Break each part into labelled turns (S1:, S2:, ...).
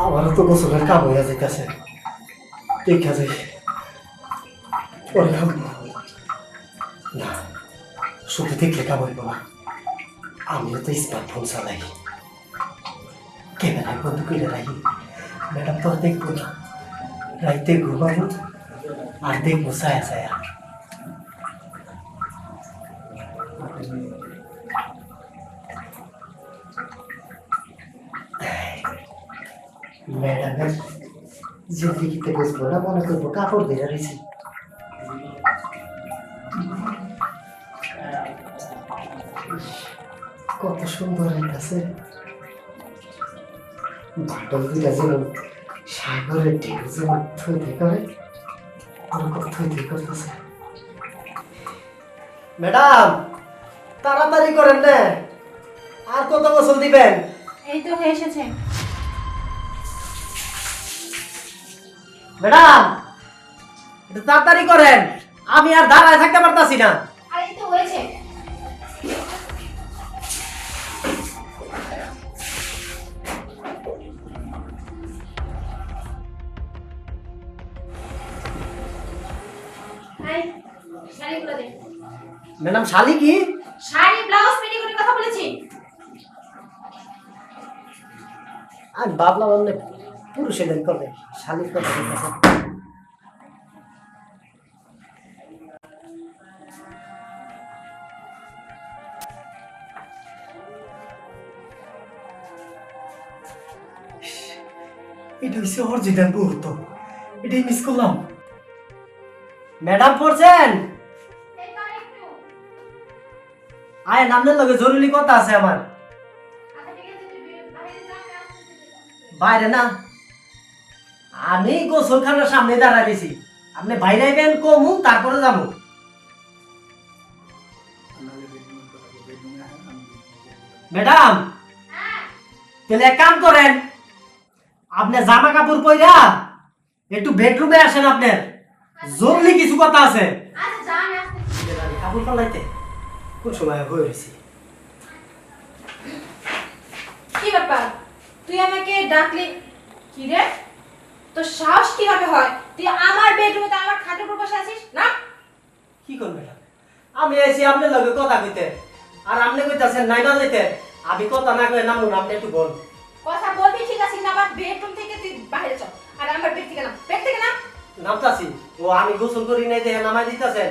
S1: আমারও তো গোসলের কাম হইয়া যাইতেছে। দেখা যাই। পরে না। শুধু দেখলে কাম হইব না আমিও তো স্মার্টফোন চালাই। ক্যামেরায় বন্ধ করে রাখি। ম্যাডাম তো আর দেখব না। রাইতে ঘুমাবো আর দেখব ছায়া ছায়া। ম্যাডামের জিন্দিগিতে বসবো না, মনে করব কাপড় দিয়ে রয়েছি কত সুন্দর হইতাছে বাটলগুলা যেমন সাগরের ঢেউ যেমন থইতে করে ওরকম থইতে করতেছে ম্যাডাম তাড়াতাড়ি করেন না। আর কত গোসল দিবেন?
S2: এই তো হয়ে এসেছে।
S1: ম্যাডাম তাড়াতাড়ি করেন। আমি আর দাঁড়ায় থাকতে পারতাছি না। ম্যাডাম শালি কি?
S2: শাড়ি ব্লাউজ পেটিকোটের কথা বলেছি।
S1: আমি ভাবলাম অন্য পুরুষেদের করবে শালির কথা বলতেছে এটা হচ্ছে অরিজিনাল মুহূর্ত। এটাই মিস করলাম। ম্যাডাম পড়ছেন। আয়, নামনের লগে জরুরি কথা আছে আমার।
S2: বাইরে
S1: না। আমি গোসলখানার সামনে দাঁড়ায় দিছি আপনি বাইরে আইবেন, কমু, তারপরে যাব। ম্যাডাম, তাহলে এক কাম করেন। আপনি জামা কাপড় পইরা একটু বেডরুমে আসেন আপনার। জরুরি কিছু কথা আছে।
S2: আচ্ছা, আমি
S1: কাপড় পালাইতে কোন সময় হয়ে রয়েছি
S2: কি ব্যাপার? তুই আমাকে ডাকলি? কি রে? তোর সাহস কীভাবে হয়? তুই আমার বেডরুমে আমার খাটের উপর বসে আছিস না?
S1: কি ম্যাডাম আমি এসে আপনার লগে কথা কইতে আর আপনি কইতাছেন নাইবা যাইতে আমি কথা না কই নামুন আপনি একটু বল
S2: কথা বলবি ঠিক আছে কিন্তু আমার বেডরুম থেকে তুই বাইরে চল আর আমার বেড না না
S1: নামতাছি ও আমি গোসল করি নাই দেখে নামাই দিতেছেন।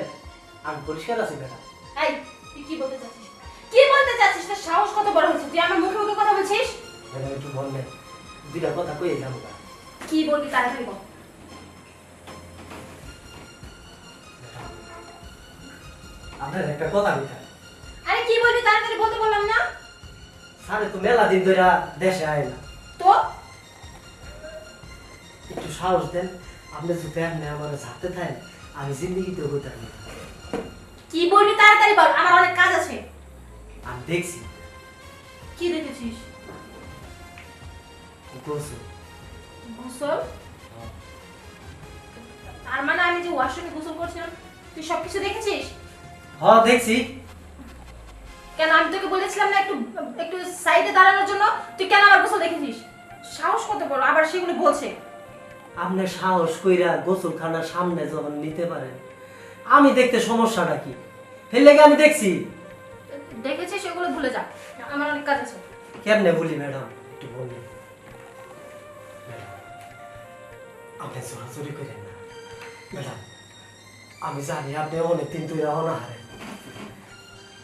S1: আমি পরিষ্কার আছি ম্যাডাম
S2: এই তুই কি বলতে চাচ্ছিস? কি বলতে চাচ্ছিস? তোর সাহস কত বড় হয়েছে? তুই আমার মুখে মুখে কথা বলছিস?
S1: ম্যাডাম একটু বললেন দুইটা কথা কয়ে যাব
S2: কি বলবি তাড়াতাড়ি বল।
S1: আপনার একটা কথা
S2: আরে কি বলবি তাড়াতাড়ি বলতে বললাম না?
S1: স্যারে তো মেলা দিন ধরে দেশে আয় না।
S2: তো?
S1: একটু সাহস দেন। আপনি যদি আপনি আমার ঝাড়তে থাকেন আমি জিন্দগিতে হইতে পারি না।
S2: কি বলবি তাড়াতাড়ি বল আমার অনেক কাজ আছে
S1: আমি দেখছি
S2: কি দেখেছিস
S1: গোসল
S2: গোসল তার মানে আমি যে ওয়াশরুমে গোসল করছিলাম তুই সবকিছু দেখেছিস
S1: হ দেখছি
S2: কেন আমি তোকে বলেছিলাম না একটু একটু সাইডে দাঁড়ানোর জন্য তুই কেন আমার গোসল দেখেছিস সাহস কত বড় আবার সেগুলো বলছে
S1: আপনি সাহস কইরা গোসলখানার সামনে যখন নিতে পারেন আমি দেখতে সমস্যাটা কি? সেই লেগে আমি দেখছি।
S2: দেখেছিস সেগুলো ভুলে যা। আমার অনেক কাজ আছে।
S1: কেমনে বলি ম্যাডাম? একটু বললেন আপনি জোরাজোরি করেন না। ম্যাডাম আমি জানি আপনি অনেক দিন ধরে অনাহারে।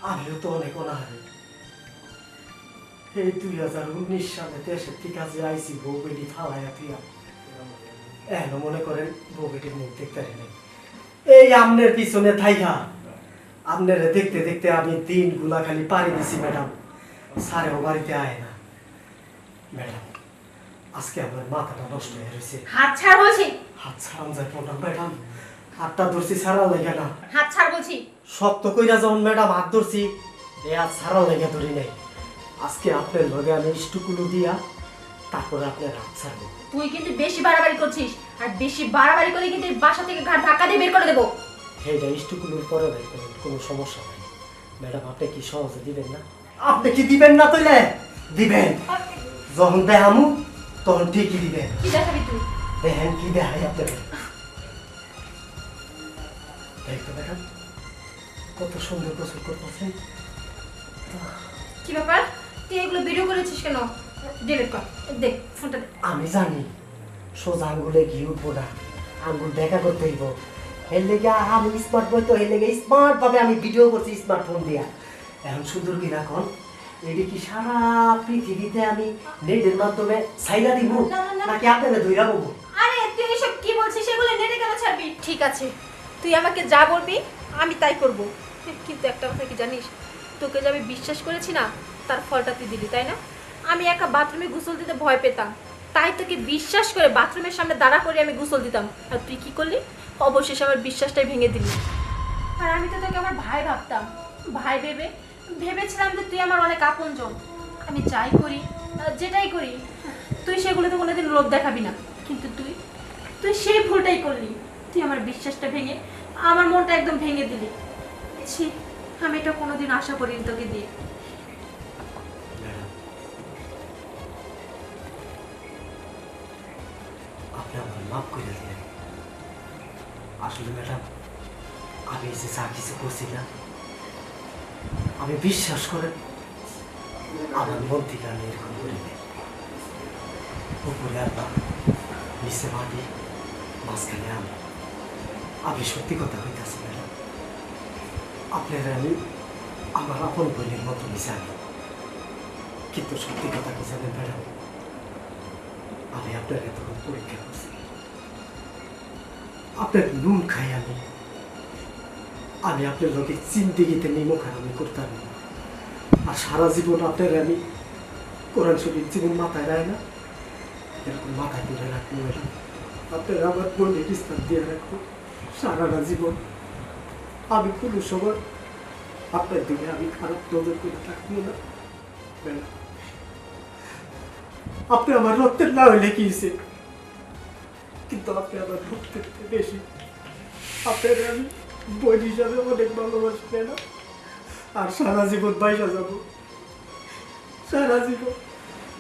S1: আমিও তো অনেক অনাহারে। এই দুই হাজার উনিশ সালে দেশের ঠিক আছে আইসি বউ বেটি ফালাইয়া তুইয়া। এখন মনে করেন বউ বেটির মুখ দেখতে পারি নাই। এই আমনের পিছনে থাইকা আপনারে দেখতে দেখতে আমি দিনগুলা খালি পারি দিছি ম্যাডাম। স্যারেও বাড়িতে আয় না। ম্যাডাম আজকে আমার মাথাটা নষ্ট হয়ে রয়েছে
S2: হাত ছাড় বলছি।
S1: হাত ছাড়াম যায় পড়লাম ম্যাডাম। হাতটা ধরছি ছাড়া লাগে না।
S2: হাত ছাড় বলছি।
S1: শক্ত কইরা যখন ম্যাডাম হাত ধরছি এ আজ সারা লেগে ধরি নাই। আজকে আপনার লগে আমি ইষ্টুকুলো দিয়া তারপরে আপনার হাত ছাড়বো।
S2: তুই কিন্তু বেশি বাড়াবাড়ি করছিস আর বেশি বাড়াবাড়ি করে কিন্তু এই বাসা থেকে ঘাট ধাক্কা দিয়ে বের করে দেবো।
S1: সেইটা ইষ্টুকুলোর পরে ভাই কোনো কোনো সমস্যা নাই। ম্যাডাম আপনি কি সহজে দিবেন না? আপনি কি দিবেন না তাইলে? দিবেন। যখন দেখামু তখন ঠিকই দিবেন।
S2: কি দেখাবি তুই?
S1: দেখেন কি দেখাই আপনাকে দেখতে ম্যাডাম কত সুন্দর গোসল করতেছেন।
S2: কি ব্যাপার? তুই এগুলো ভিডিও করেছিস কেন? ডিলিট কর দেখ ফোনটা দে।
S1: আমি জানি সোজা আঙ্গুলে ঘি উঠবো না আঙ্গুল দেখা করতে হইব। এর লেগে আমি স্মার্ট বই তো এর লেগে স্মার্ট ভাবে আমি ভিডিও করছি স্মার্টফোন দিয়া। এখন সুন্দর কি রাখন এটি কি সারা পৃথিবীতে আমি নেটের মাধ্যমে সাইলা দিব। নাকি আপনারা ধইরা বলব?
S2: আরে তুই এসব কি বলছিস? সেগুলো নেটে কেন ছাড়বি? ঠিক আছে তুই আমাকে যা বলবি আমি তাই করব। কিন্তু একটা কথা কি জানিস? তোকে যে আমি বিশ্বাস করেছি না তার ফলটা তুই দিলি তাই না? আমি একা বাথরুমে গোসল দিতে ভয় পেতাম। তাই তোকে বিশ্বাস করে বাথরুমের সামনে দাঁড়া করে আমি গোসল দিতাম। আর তুই কি করলি? অবশেষে আমার বিশ্বাসটাই ভেঙে দিলি। আর আমি তো তোকে আমার ভাই ভাবতাম। ভাই ভেবে, ভেবেছিলাম যে তুই আমার অনেক আপনজন। আমি যাই করি যেটাই করি, তুই সেগুলোতে কোনোদিন লোভ দেখাবি না। কিন্তু তুই তুই সেই ভুলটাই করলি। তুই আমার বিশ্বাসটা ভেঙে, আমার মনটা একদম ভেঙে দিলি। ছি, আমি এটা কোনোদিন আশা করিনি তোকে দিয়ে।
S1: আপনি আমার মাফ করে দিলেন আসলে ম্যাডাম, আমি যে যা কিছু না, আমি বিশ্বাস করে আমার মন থেকে আমি এরকম করি নাই। উপরে আল্লাহ নিচে মাটি, মাঝখানে আমি। আমি সত্যি কথা হইতেছি ম্যাডাম, আপনারা আমি আমার আপন বোনের মতো মিশাই কিন্তু সত্যি কথা কি জানেন ম্যাডাম? আমি আপনার তখন পরীক্ষা করছি আপনার নুন খাই আমি? আমি আপনার লোকে চিন্তিগিতে নিমক আমি করতাম। না। আর সারা জীবন আপনার আমি কোরআন শরীফ জীবন মাথায় রায় না। এরকম মাথায় তুলে রাখব ম্যাডাম আপনার আমার বলে স্থান দিয়ে রাখব। সারাটা জীবন আমি কোনো সময় আপনার দিকে আমি খারাপ নজর করে থাকব না। আপনি আমার রক্তের না হইলে কি? কিন্তু আপনি আমার রক্তের বেশি। আপনার আমি বই হিসাবে অনেক ভালোবাসি না? আর সারা জীবন বাইসা যাব। সারা জীবন।